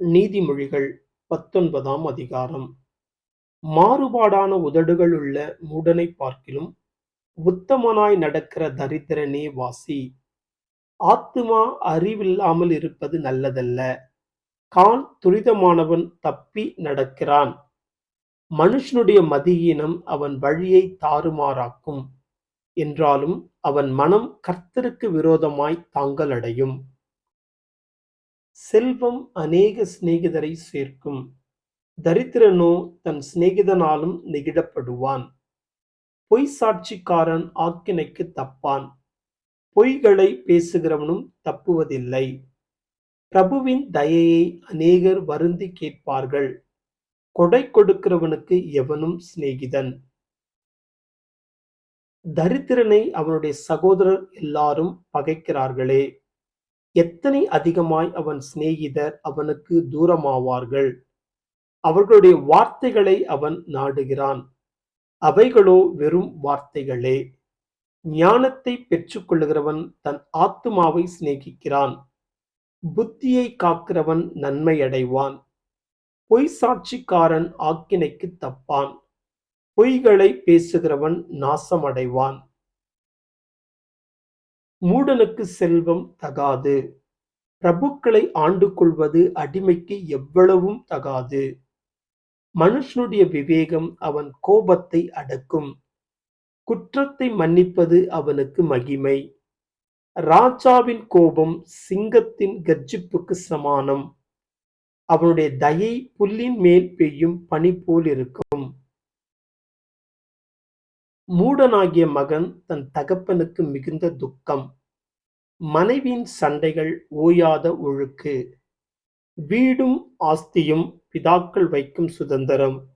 நீதிமொழிகள் பத்தொன்பதாம் அதிகாரம். மாறுபாடான உதடுகள் உள்ள மூடனை பார்க்கிலும் உத்தமனாய் நடக்கிற தரித்திரனே வாசி. ஆத்துமா அறிவில்லாமல் இருப்பது நல்லதல்ல. கால் துரிதமானவன் தப்பி நடக்கிறான். மனுஷனுடைய மதியீனம் அவன் வழியை தாறுமாறாக்கும். என்றாலும் அவன் மனம் கர்த்தருக்கு விரோதமாய் தாங்கலடையும். செல்வம் அநேக சிநேகிதரை சேர்க்கும். தரித்திரனோ தன் சிநேகிதனாலும் நெகிழப்படுவான். பொய் சாட்சிக்காரன் ஆக்கினைக்கு தப்பான். பொய்களை பேசுகிறவனும் தப்புவதில்லை. பிரபுவின் தயையை அநேகர் வருந்தி கேட்பார்கள். கொடை கொடுக்கிறவனுக்கு எவனும் சிநேகிதன். தரித்திரனை அவனுடைய சகோதரர் எல்லாரும் பகைக்கிறார்களே. எத்தனை அதிகமாய் அவன் சிநேகிதர் அவனுக்கு தூரமாவார்கள்? அவர்களுடைய வார்த்தைகளை அவன் நாடுகிறான். அவைகளோ வெறும் வார்த்தைகளே. ஞானத்தை பெற்றுக்கொள்கிறவன் தன் ஆத்துமாவை சிநேகிக்கிறான். புத்தியை காக்கிறவன் நன்மை அடைவான் பொய் சாட்சிக்காரன் ஆக்கினைக்கு தப்பான். பொய்களை பேசுகிறவன் நாசமடைவான். மூடனுக்கு செல்வம் தகாது. பிரபுக்களை ஆண்டு கொள்வது அடிமைக்கு எவ்வளவும் தகாது. மனுஷனுடைய விவேகம் அவன் கோபத்தை அடக்கும். குற்றத்தை மன்னிப்பது அவனுக்கு மகிமை. ராஜாவின் கோபம் சிங்கத்தின் கர்ஜிப்புக்கு சமானம். அவனுடைய தயை புல்லின் மேல் பெய்யும் பனி போல் இருக்கும். மூடனாகிய மகன் தன் தகப்பனுக்கு மிகுந்த துக்கம். மனைவியின் சண்டைகள் ஓயாத ஒழுக்கு. வீடும் ஆஸ்தியும் பிதாக்கள் வைக்கும் சுதந்திரம்.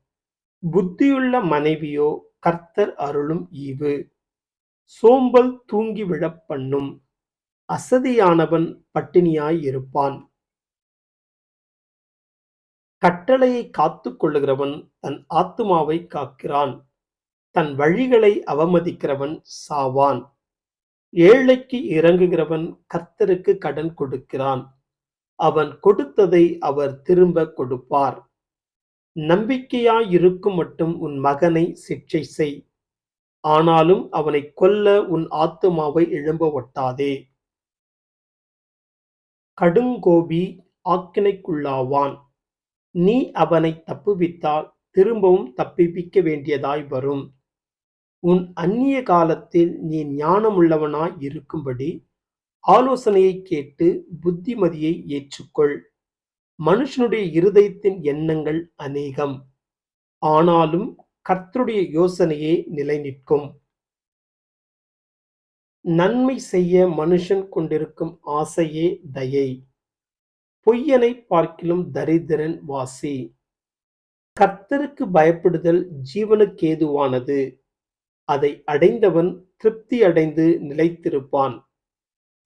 புத்தியுள்ள மனைவியோ கர்த்தர் அருளும் ஈவு. சோம்பல் தூங்கி விழப் பண்ணும். அசதியானவன் பட்டினியாய் இருப்பான். கட்டளையை காத்து கொள்ளுகிறவன் தன் ஆத்துமாவை காக்கிறான். தன் வழிகளை அவமதிக்கிறவன் சாவான். ஏழைக்கு இறங்குகிறவன் கர்த்தருக்கு கடன் கொடுக்கிறான். அவன் கொடுத்ததை அவர் திரும்ப கொடுப்பார். நம்பிக்கையாயிருக்கும் மட்டும் உன் மகனை சிக்ஷை செய். ஆனாலும் அவனை கொல்ல உன் ஆத்துமாவை எழும்ப ஒட்டாதே. கடுங்கோபி ஆக்கினைக்குள்ளாவான். நீ அவனை தப்புவித்தால் திரும்பவும் தப்பிப்பிக்க வேண்டியதாய் வரும். உன் அந்நிய காலத்தில் நீ ஞானமுள்ளவனாய் இருக்கும்படி ஆலோசனையை கேட்டு புத்திமதியை ஏற்றுக்கொள். மனுஷனுடைய இருதயத்தின் எண்ணங்கள் அநேகம். ஆனாலும் கர்த்தருடைய யோசனையே நிலை நிற்கும் நன்மை செய்ய மனுஷன் கொண்டிருக்கும் ஆசையே தயை. பொய்யனை பார்க்கிலும் தரித்திரன் வாசி. கர்த்தருக்கு பயப்படுதல் ஜீவனுக்கேதுவானது. அதை அடைந்தவன் திருப்தி அடைந்து நிலைத்திருப்பான்.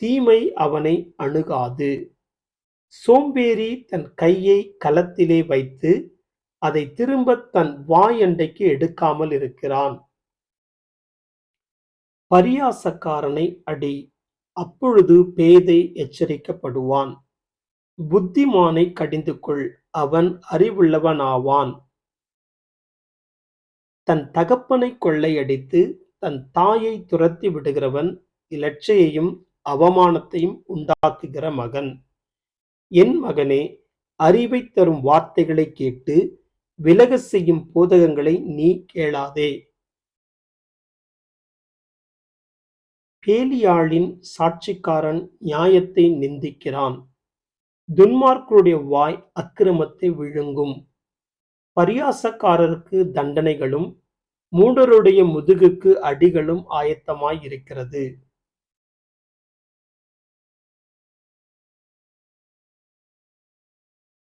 தீமை அவனை அணுகாது. சோம்பேறி தன் கையை களத்திலே வைத்து அதை திரும்ப தன் வாய் அண்டைக்கு எடுக்காமல் இருக்கிறான். பரியாசக்காரனை அடி. அப்பொழுது பேதை எச்சரிக்கப்படுவான். புத்திமானை கடிந்து கொள் அவன் அறிவுள்ளவனாவான். தன் தகப்பனை கொள்ளையடித்து தன் தாயை துரத்தி விடுகிறவன் இலட்சையையும் அவமானத்தையும் உண்டாக்குகிற மகன். என் மகனே அறிவை தரும் வார்த்தைகளை கேட்டு விலக செய்யும் போதகங்களை நீ கேளாதே. பேலியாளின் சாட்சிக்காரன் நியாயத்தை நிந்திக்கிறான். துன்மார்க்கருடைய வாய் அக்கிரமத்தை விழுங்கும். பரியாசக்காரருக்கு தண்டனைகளும் மூடருடைய முதுகுக்கு அடிகளும் ஆயத்தமாய் இருக்கிறது